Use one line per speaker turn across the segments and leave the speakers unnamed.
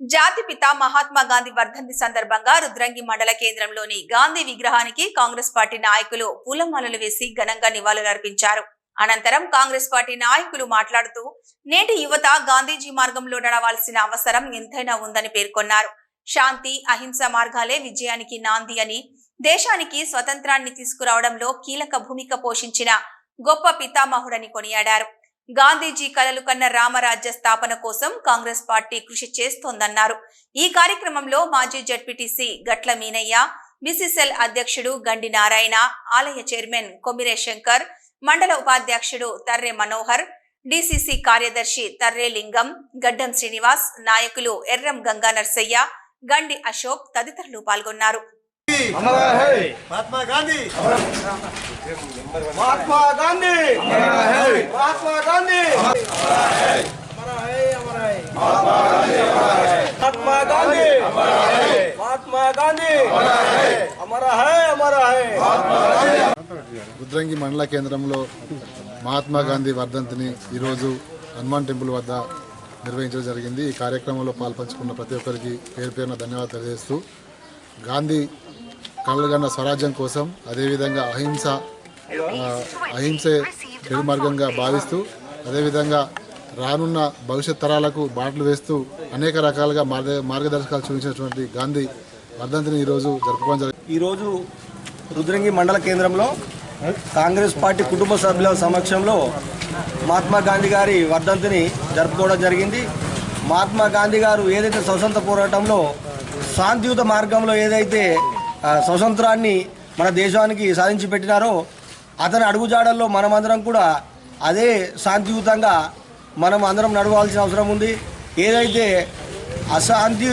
జాతిపిత మహాత్మా గాంధీ వర్ధంతి సందర్భంగా రుద్రంగి మండల కేంద్రంలోని గాంధీ విగ్రహానికి కాంగ్రెస్ పార్టీ నాయకులు పూలమాలలు వేసి ఘనంగా నివాళులర్పించారు. అనంతరం కాంగ్రెస్ పార్టీ నాయకులు మాట్లాడుతూ నేటి యువత గాంధీజీ మార్గంలో నడవాల్సిన అవసరం ఎంతైనా ఉందని పేర్కొన్నారు. శాంతి అహింస మార్గాలే విజయానికి నాంది అని దేశానికి స్వతంత్రాన్ని తీసుకురావడంలో కీలక భూమిక పోషించిన గొప్ప పితామహుడని కొనియాడారు. గాంధీజీ కలలు కన్న రామరాజ్య స్థాపన కోసం కాంగ్రెస్ పార్టీ కృషి చేస్తోందన్నారు. ఈ కార్యక్రమంలో మాజీ జడ్పీటీసీ గట్ల మీనయ్య బిసిసిఎల్ అధ్యక్షుడు గండి నారాయణ ఆలయ చైర్మన్ కొమిరే శంకర్ మండల ఉపాధ్యక్షుడు తర్రె మనోహర్ డిసిసి కార్యదర్శి తర్రే లింగం గడ్డం శ్రీనివాస్ నాయకులు ఎర్రం గంగా నర్సయ్య గండి అశోక్ తదితరులు పాల్గొన్నారు.
మహాత్మా గాంధీ. మహాత్మా గాంధీ. మహాత్మా గాంధీ. మహాత్మా గాంధీ. మహాత్మా గాంధీ.
ఉద్రంగి మండల కేంద్రంలో మహాత్మా గాంధీ వర్ధంతిని ఈరోజు హనుమాన్ టెంపుల్ వద్ద నిర్వహించడం జరిగింది. ఈ కార్యక్రమంలో పాల్పంచుకున్న ప్రతి ఒక్కరికి పేరు పేరున ధన్యవాదాలు తెలియజేస్తూ గాంధీ కళ్ళగన్న స్వరాజ్యం కోసం అదేవిధంగా అహింస అహింసే పెరుమార్గంగా భావిస్తూ అదేవిధంగా రానున్న భవిష్యత్ తరాలకు బాటలు వేస్తూ అనేక రకాలుగా మార్గ మార్గదర్శకాలు చూపించినటువంటి గాంధీ వర్ధంతిని ఈరోజు జరుపుకోవడం జరిగింది.
ఈరోజు రుద్రంగి మండల కేంద్రంలో కాంగ్రెస్ పార్టీ కుటుంబ సభ్యుల సమక్షంలో మహాత్మా గాంధీ గారి వర్ధంతిని జరుపుకోవడం జరిగింది. మహాత్మా గాంధీ గారు ఏదైతే స్వతంత్ర పోరాటంలో శాంతియుత మార్గంలో ఏదైతే స్వతంత్రాన్ని మన దేశానికి సాధించి పెట్టినారో అతని అడుగుజాడల్లో మనమందరం కూడా అదే శాంతియుతంగా మనం అందరం నడవాల్సిన అవసరం ఉంది. ఏదైతే అశాంతి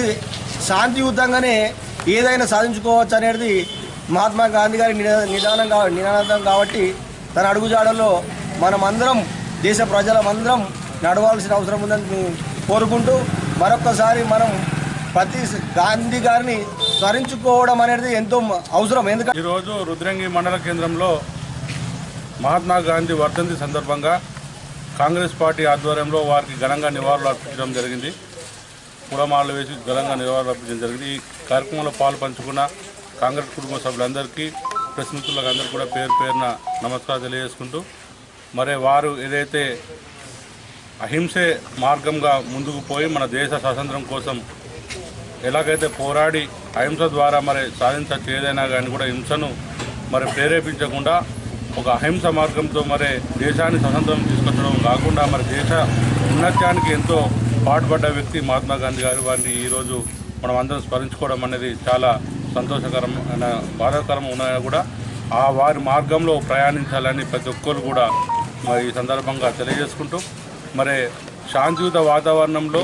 శాంతియుతంగానే ఏదైనా సాధించుకోవచ్చు అనేది మహాత్మా గాంధీ గారి నిదానం కా నినాదం కాబట్టి తన అడుగుజాడల్లో మనమందరం దేశ ప్రజలమందరం నడవాల్సిన అవసరం ఉందని కోరుకుంటూ మరొక్కసారి మనం ప్రతి గాంధీ గారిని స్మరించుకోవడం అనేది ఎంతో అవసరం. ఎందుకంటే
ఈరోజు రుద్రంగి మండల కేంద్రంలో మహాత్మా గాంధీ వర్ధంతి సందర్భంగా కాంగ్రెస్ పార్టీ ఆధ్వర్యంలో వారికి ఘనంగా నివాళులు అర్పించడం జరిగింది. పూలమాలలు వేసి ఘనంగా నివాళులు అర్పించడం జరిగింది. ఈ కార్యక్రమంలో పాలు పంచుకున్న కాంగ్రెస్ కుటుంబ సభ్యులందరికీ ప్రెస్ మిత్రులకు కూడా పేరు పేరున నమస్కారం తెలియజేసుకుంటూ మరి వారు ఏదైతే అహింసే మార్గంగా ముందుకు పోయి మన దేశ స్వాతంత్రం కోసం ఎలాగైతే పోరాడి అహింస ద్వారా మరి సాధించచ్చు ఏదైనా కానీ కూడా హింసను మరి ప్రేరేపించకుండా ఒక అహింస మార్గంతో మరి దేశాన్ని స్వతంత్రం తీసుకొచ్చడం కాకుండా మరి దేశ ఉన్నత్యానికి ఎంతో పాటుపడ్డ వ్యక్తి మహాత్మా గాంధీ గారు వారిని ఈరోజు మనం అందరం స్మరించుకోవడం అనేది చాలా సంతోషకరమైన బాధాకరం ఉన్నా కూడా ఆ వారి మార్గంలో ప్రయాణించాలని ప్రతి ఒక్కరు కూడా మరి ఈ సందర్భంగా తెలియజేసుకుంటూ మరి శాంతియుత వాతావరణంలో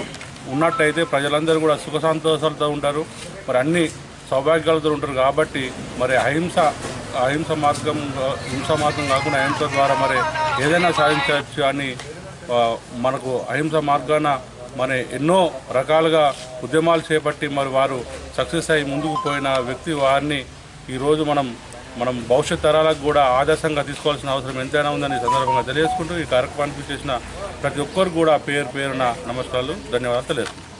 ఉన్నట్టయితే ప్రజలందరూ కూడా సుఖ సంతోషాలతో ఉంటారు. మరి అన్ని సౌభాగ్యాలతో ఉంటారు కాబట్టి మరి అహింస అహింస మార్గం హింస మార్గం కాకుండా అహింస ద్వారా మరి ఏదైనా సాధించవచ్చు అని మనకు అహింస మార్గాన మన ఎన్నో రకాలుగా ఉద్యమాలు చేపట్టి మరి వారు సక్సెస్ అయ్యి ముందుకు పోయిన వ్యక్తి వారిని ఈరోజు మనం మనం భవిష్యత్ తరాలకు కూడా ఆదర్శంగా తీసుకోవాల్సిన అవసరం ఎంతైనా ఉందని సందర్భంగా తెలియజేసుకుంటూ ఈ కార్యక్రమానికి చేసిన ప్రతి ఒక్కరు కూడా పేరు పేరున నమస్కారాలు ధన్యవాదాలు తెలియజేస్తున్నాను